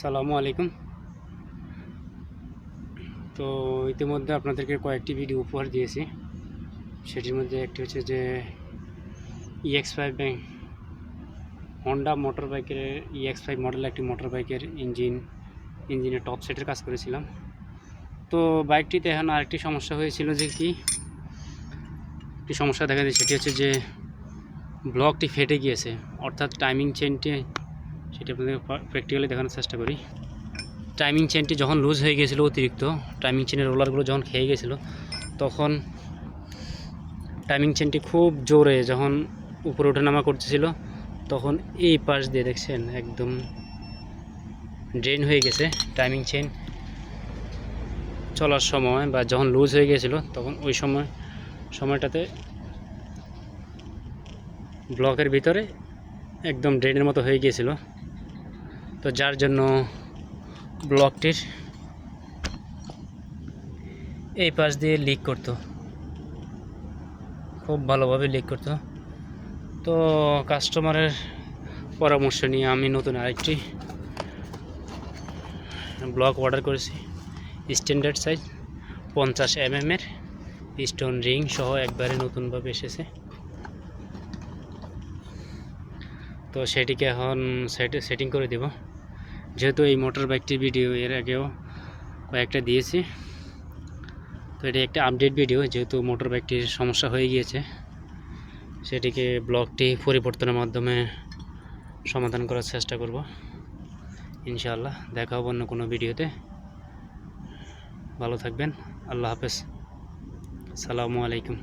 সালামু আলাইকুম। তো ইতিমধ্যে আপনাদেরকে কয়েকটি ভিডিও উপহার দিয়েছি। সেটির মধ্যে একটি হচ্ছে যে EX five bank Honda motor বাইকের ইএক্স ফাইভ মডেল একটি মোটর বাইকের ইঞ্জিন ইঞ্জিনের টপ সেটের কাজ করেছিলাম। তো বাইকটিতে এখন আরেকটি সমস্যা হয়েছিল যে কি, একটি সমস্যা দেখা যায় সেটি হচ্ছে যে ব্লকটি ফেটে গিয়েছে, অর্থাৎ টাইমিং চেনটি সেটি আপনাদের প্র্যাকটিক্যালি দেখানোর চেষ্টা করি। টাইমিং চেনটি যখন লুজ হয়ে গিয়েছিল অতিরিক্ত টাইমিং চেনের রোলারগুলো যখন খেয়ে গেছিল তখন টাইমিং চেনটি খুব জোরে যখন উপরে ওঠানামা করতেছিল, তখন এই পাশ দিয়ে দেখছেন একদম ড্রেন হয়ে গেছে টাইমিং চেন চলার সময় বা যখন লুজ হয়ে গিয়েছিল, তখন ওই সময়, সময়টাতে ব্লকের ভিতরে একদম ড্রেনের মতো হয়ে গিয়েছিল। তো যার জন্য ব্লকটির এই পাশ দিয়ে লিক করতো। খুব ভালোভাবে লিক করতো। তো কাস্টমারের পরামর্শ নিয়ে আমি নতুন আরেকটি ব্লক অর্ডার করেছি। স্ট্যান্ডার্ড সাইজ পঞ্চাশ এম এর স্টোন রিং সহ একবারে নতুনভাবে এসেছে। তো সেটিকে এখন সেট করে দেব। যেহেতু এই মোটর বাইকটির ভিডিও এর আগেও কয়েকটা দিয়েছি, তো এটি একটা আপডেট ভিডিও যেহেতু মোটর বাইকটির সমস্যা হয়ে গিয়েছে, সেটিকে ব্লকটি পরিবর্তনের মাধ্যমে সমাধান করার চেষ্টা করব। ইনশাআল্লাহ দেখা হবে অন্য কোনো ভিডিওতে ভালো থাকবেন, আল্লাহ হাফেজ। সালামু আলাইকুম।